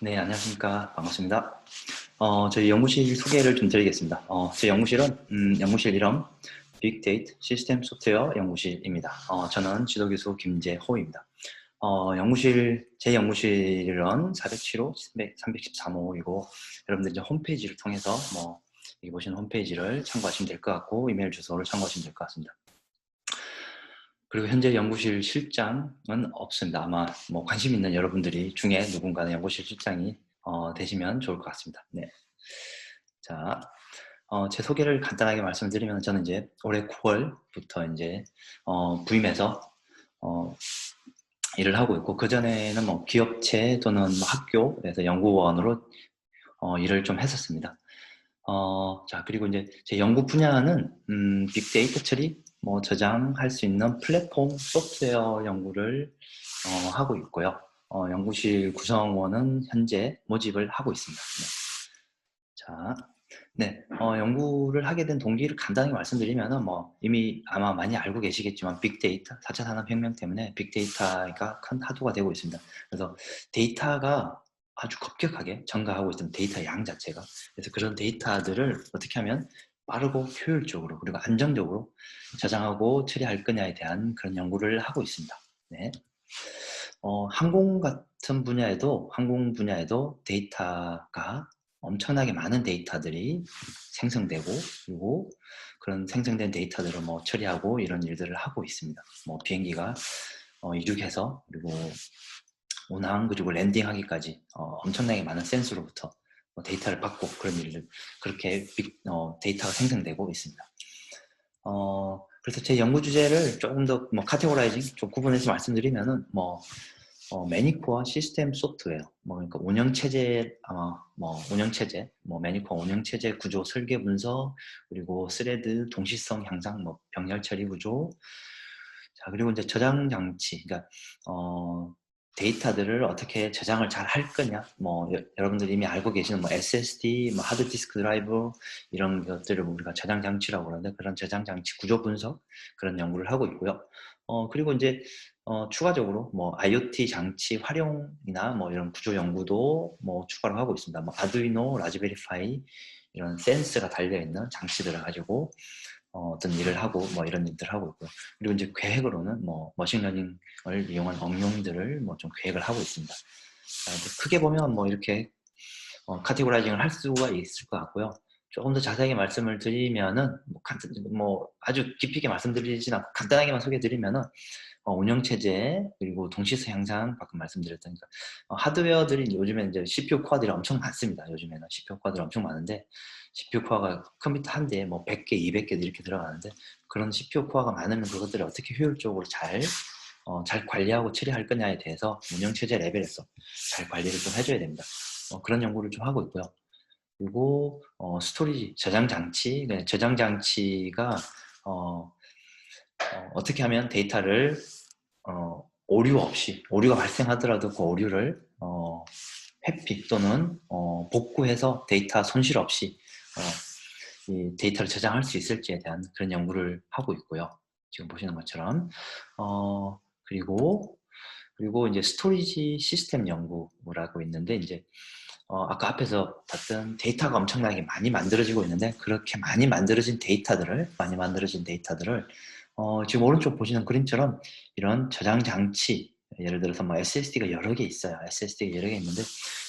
네, 안녕하십니까. 반갑습니다. 어, 저희 연구실 소개를 좀 드리겠습니다. 어, 제 연구실은, 음, 연구실 이름, 빅데이터 시스템 소프트웨어 연구실입니다. 어, 저는 지도교수 김재호입니다. 어, 연구실, 제 연구실은 407호, 313호이고, 여러분들 이제 홈페이지를 통해서 뭐, 여기 보시는 홈페이지를 참고하시면 될 것 같고, 이메일 주소를 참고하시면 될 것 같습니다. 그리고 현재 연구실 실장은 없습니다. 아마 뭐 관심 있는 여러분들이 중에 누군가는 연구실 실장이 어, 되시면 좋을 것 같습니다. 네. 자, 어, 제 소개를 간단하게 말씀드리면 저는 이제 올해 9월부터 이제 어, 부임해서 어, 일을 하고 있고 그 전에는 뭐 기업체 또는 뭐 학교에서 연구원으로 어, 일을 좀 했었습니다. 어, 자 그리고 이제 제 연구 분야는 음, 빅데이터 처리, 뭐 저장할 수 있는 플랫폼 소프트웨어 연구를 어, 하고 있고요. 어, 연구실 구성원은 현재 모집을 하고 있습니다. 네. 자, 네, 어, 연구를 하게 된 동기를 간단히 말씀드리면 뭐 이미 아마 많이 알고 계시겠지만 빅데이터, 4차 산업혁명 때문에 빅데이터가 큰 화두가 되고 있습니다. 그래서 데이터가 아주 급격하게 증가하고 있는 데이터 양 자체가 그래서 그런 데이터들을 어떻게 하면 빠르고 효율적으로 그리고 안정적으로 저장하고 처리할 거냐에 대한 그런 연구를 하고 있습니다. 네. 어, 항공 같은 분야에도 항공 분야에도 데이터가 엄청나게 많은 데이터들이 생성되고 그리고 그런 생성된 데이터들을 뭐 처리하고 이런 일들을 하고 있습니다. 뭐 비행기가 어, 이륙해서 그리고 운항 그리고 랜딩하기까지 어, 엄청나게 많은 센스로부터 뭐 데이터를 받고 그런 일들 그렇게 빅, 어, 데이터가 생성되고 있습니다. 어, 그래서 제 연구 주제를 조금 더 뭐 카테고라이징 좀 구분해서 말씀드리면은 뭐 어, 매니코어 시스템 소프트웨어 뭐 그러니까 운영 체제 아마 뭐 운영 체제 뭐 매니코어 운영 체제 구조 설계 분석 그리고 스레드 동시성 향상 뭐 병렬 처리 구조 자 그리고 이제 저장 장치 그러니까 어 데이터들을 어떻게 저장을 잘 할 거냐 뭐 여, 러분들이 이미 알고 계시는 뭐 SSD, 뭐 하드디스크 드라이브 이런 것들을 우리가 저장 장치라고 그러는데 그런 저장 장치 구조 분석 그런 연구를 하고 있고요. 어 그리고 이제 어, 추가적으로 뭐 IoT 장치 활용이나 뭐 이런 구조 연구도 뭐 추가로 하고 있습니다. 뭐 아두이노, 라즈베리파이 이런 센스가 달려 있는 장치들을 가지고 어, 떤 일을 하고 뭐 이런 일들을 하고 있고요. 그리고 이제 계획으로는 뭐 머신러닝을 이용한 응용들을 뭐 좀 계획을 하고 있습니다. 자, 크게 보면 뭐 이렇게 어, 카테고라이징을 할 수가 있을 것 같고요. 조금 더 자세하게 말씀을 드리면은 뭐, 아주 깊이 있게 말씀드리진 않고 간단하게만 소개드리면은 어, 운영 체제 그리고 동시서 향상 방금 말씀드렸다니까 어, 하드웨어들이 요즘에 이제 CPU 코어들이 엄청 많습니다. 요즘에는 CPU 코어들이 엄청 많은데 CPU 코어가 컴퓨터 한 대에 뭐 100개, 200개 이렇게 들어가는데 그런 CPU 코어가 많으면 그것들을 어떻게 효율적으로 잘, 어, 잘 관리하고 처리할 거냐에 대해서 운영체제 레벨에서 잘 관리를 좀 해줘야 됩니다. 어, 그런 연구를 좀 하고 있고요. 그리고 어, 스토리지, 저장 장치, 네, 저장 장치가 어, 어, 떻게 하면 데이터를 어, 오류 없이 오류가 발생하더라도 그 오류를 어, 회피 또는 어, 복구해서 데이터 손실 없이 어, 이 데이터를 저장할 수 있을지에 대한 그런 연구를 하고 있고요. 지금 보시는 것처럼 어, 그리고 그리고 이제 스토리지 시스템 연구라고 있는데 이제 어, 아까 앞에서 봤던 데이터가 엄청나게 많이 만들어지고 있는데 그렇게 많이 만들어진 데이터들을 많이 만들어진 데이터들을 어, 지금 오른쪽 보시는 그림처럼 이런 저장 장치 예를 들어서 뭐 SSD가 여러 개 있어요. SSD가 여러 개 있는데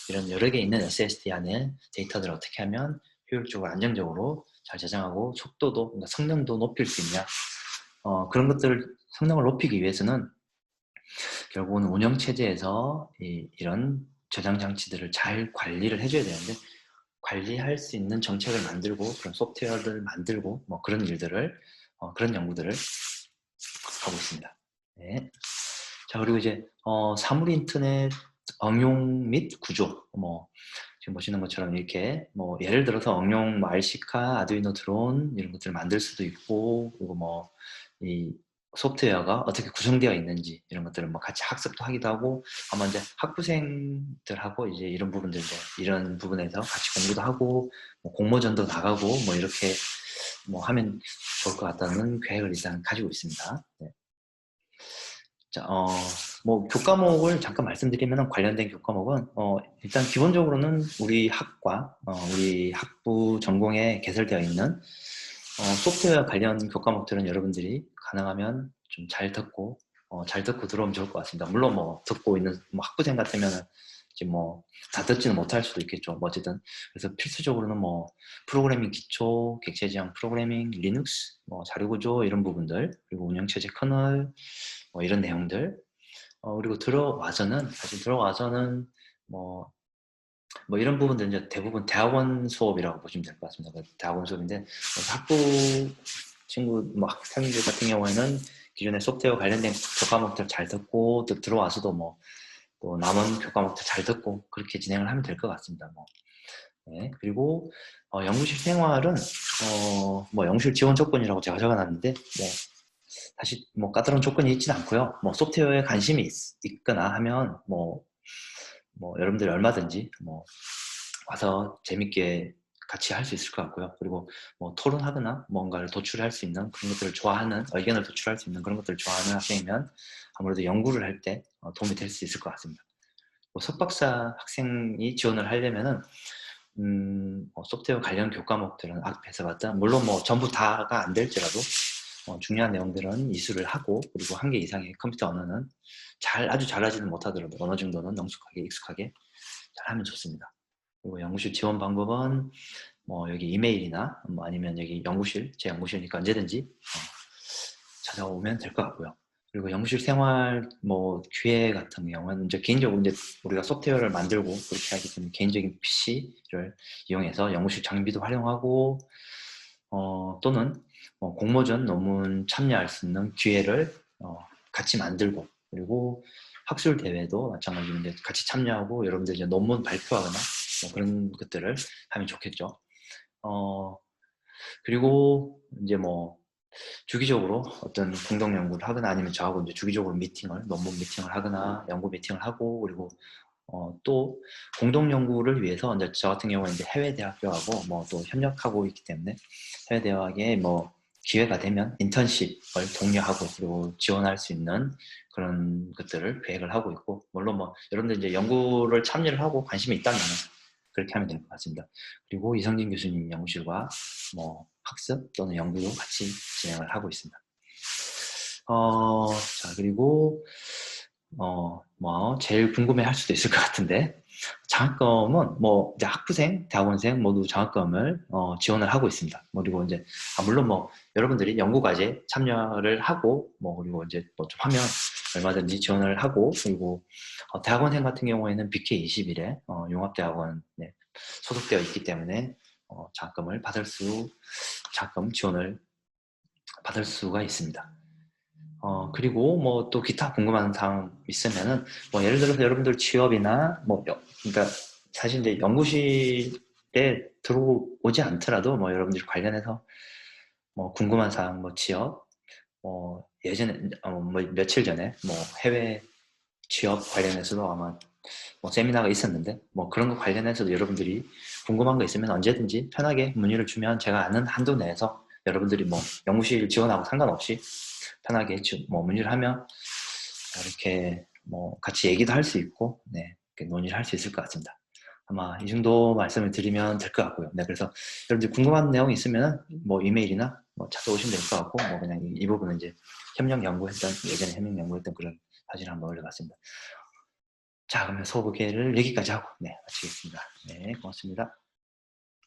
이런 여러 개 있는 SSD 안에 데이터들을 어떻게 하면 효율적으로 안정적으로 잘 저장하고 속도도 그러니까 성능도 높일 수 있냐 어, 그런 것들을 성능을 높이기 위해서는 결국은 운영 체제에서 이, 이런 저장 장치들을 잘 관리를 해줘야 되는데 관리할 수 있는 정책을 만들고 그런 소프트웨어를 만들고 뭐 그런 일들을 어, 그런 연구들을 하고 있습니다. 네. 자 그리고 이제 어, 사물 인터넷 응용 및 구조 뭐 지금 보시는 것처럼 이렇게 뭐 예를 들어서 응용 뭐 RC카, 아두이노 드론 이런 것들을 만들 수도 있고 그리고 뭐 이 소프트웨어가 어떻게 구성되어 있는지 이런 것들을 뭐 같이 학습도 하기도 하고 아마 이제 학부생들하고 이제 이런 부분들 이런 부분에서 같이 공부도 하고 뭐 공모전도 나가고 뭐 이렇게 뭐 하면 좋을 것 같다는 계획을 일단 가지고 있습니다. 네. 자, 어, 뭐 교과목을 잠깐 말씀드리면 관련된 교과목은 어, 일단 기본적으로는 우리 학과 어, 우리 학부 전공에 개설되어 있는 어, 소프트웨어 관련 교과목들은 여러분들이 가능하면 좀 잘 듣고 어, 잘 듣고 들어오면 좋을 것 같습니다. 물론 뭐 듣고 있는 뭐 학부생 같으면은 이제 뭐 다 듣지는 못할 수도 있겠죠. 뭐 어쨌든 그래서 필수적으로는 뭐 프로그래밍 기초, 객체 지향 프로그래밍, 리눅스, 뭐 자료구조 이런 부분들 그리고 운영체제 커널 뭐 이런 내용들 어, 그리고 들어와서는 사실 들어와서는 뭐, 뭐 이런 부분들 이제 대부분 대학원 수업이라고 보시면 될 것 같습니다. 그 대학원 수업인데 학부 친구 뭐 학생들 같은 경우에는 기존의 소프트웨어 관련된 교과목들 잘 듣고 또 들어와서도 뭐 또 남은 교과목들 잘 듣고 그렇게 진행을 하면 될 것 같습니다. 뭐. 네, 그리고 어, 연구실 생활은 어, 뭐 연구실 지원 조건이라고 제가 적어놨는데 뭐 사실 뭐 까다로운 조건이 있지는 않고요. 뭐 소프트웨어에 관심이 있, 거나 하면 뭐, 뭐 여러분들이 얼마든지 뭐 와서 재밌게 같이 할 수 있을 것 같고요. 그리고 뭐 토론하거나 뭔가를 도출할 수 있는 그런 것들을 좋아하는 의견을 도출할 수 있는 그런 것들을 좋아하는 학생이면 아무래도 연구를 할때 어, 도움이 될 수 있을 것 같습니다. 뭐 석박사 학생이 지원을 하려면은 음, 뭐 소프트웨어 관련 교과목들은 앞에서 봤던 물론 뭐 전부 다가 안 될지라도 어, 중요한 내용들은 이수를 하고 그리고 한 개 이상의 컴퓨터 언어는 잘 아주 잘하지는 못하더라도 어느 정도는 능숙하게 익숙하게 잘하면 좋습니다. 그리고 연구실 지원 방법은 뭐 여기 이메일이나 뭐 아니면 여기 연구실 제 연구실이니까 언제든지 어, 찾아오면 될 것 같고요. 그리고 연구실 생활 뭐 기회 같은 경우는 이제 개인적으로 이제 우리가 소프트웨어를 만들고 그렇게 하기 때문에 개인적인 PC를 이용해서 연구실 장비도 활용하고 어, 또는 어, 공모전 논문 참여할 수 있는 기회를 어, 같이 만들고 그리고 학술 대회도 마찬가지로 이제 같이 참여하고 여러분들 이제 논문 발표하거나 뭐 그런 것들을 하면 좋겠죠. 어, 그리고 이제 뭐 주기적으로 어떤 공동 연구를 하거나 아니면 저하고 이제 주기적으로 미팅을 논문 미팅을 하거나 연구 미팅을 하고 그리고 어, 또 공동 연구를 위해서 이제 저 같은 경우는 이제 해외 대학교하고 뭐 또 협력하고 있기 때문에 해외 대학에 뭐 기회가 되면 인턴십을 독려하고 그리고 지원할 수 있는 그런 것들을 계획을 하고 있고 물론 뭐 여러분들 이제 연구를 참여를 하고 관심이 있다면 그렇게 하면 될 것 같습니다. 그리고 이성진 교수님 연구실과 뭐 학습 또는 연구도 같이 진행을 하고 있습니다. 어, 자 그리고 어, 뭐 제일 궁금해 할 수도 있을 것 같은데 장학금은 뭐 이제 학부생, 대학원생 모두 장학금을 어, 지원을 하고 있습니다. 뭐 그리고 이제 아, 물론 뭐 여러분들이 연구과제 참여를 하고 뭐 그리고 이제 뭐 좀 하면 얼마든지 지원을 하고 그리고 어, 대학원생 같은 경우에는 BK 21에 어, 용합대학원 네, 소속되어 있기 때문에 어, 장학금을 받을 수 장학금 지원을 받을 수가 있습니다. 어, 그리고 뭐 또 기타 궁금한 사항 있으면은 뭐 예를 들어서 여러분들 취업이나 뭐 그러니까 사실 이제 연구실에 들어오지 않더라도 뭐 여러분들 관련해서 뭐 궁금한 사항 뭐 취업 뭐 예전에 어, 뭐 며칠 전에 뭐 해외 취업 관련해서도 아마 뭐 세미나가 있었는데 뭐 그런 거 관련해서도 여러분들이 궁금한 거 있으면 언제든지 편하게 문의를 주면 제가 아는 한도 내에서 여러분들이 뭐 연구실 지원하고 상관없이 편하게 뭐 문의를 하면 이렇게 뭐 같이 얘기도 할 수 있고 네, 논의를 할 수 있을 것 같습니다. 아마 이 정도 말씀을 드리면 될 것 같고요. 네, 그래서 여러분들 궁금한 내용 있으면 뭐 이메일이나 뭐 찾아오시면 될 것 같고 뭐 그냥 이, 이 부분은 이제 협력 연구했던 예전에 협력 연구했던 그런 사진을 한번 올려봤습니다. 자, 그러면 소개를 여기까지 하고 네 마치겠습니다. 네, 고맙습니다.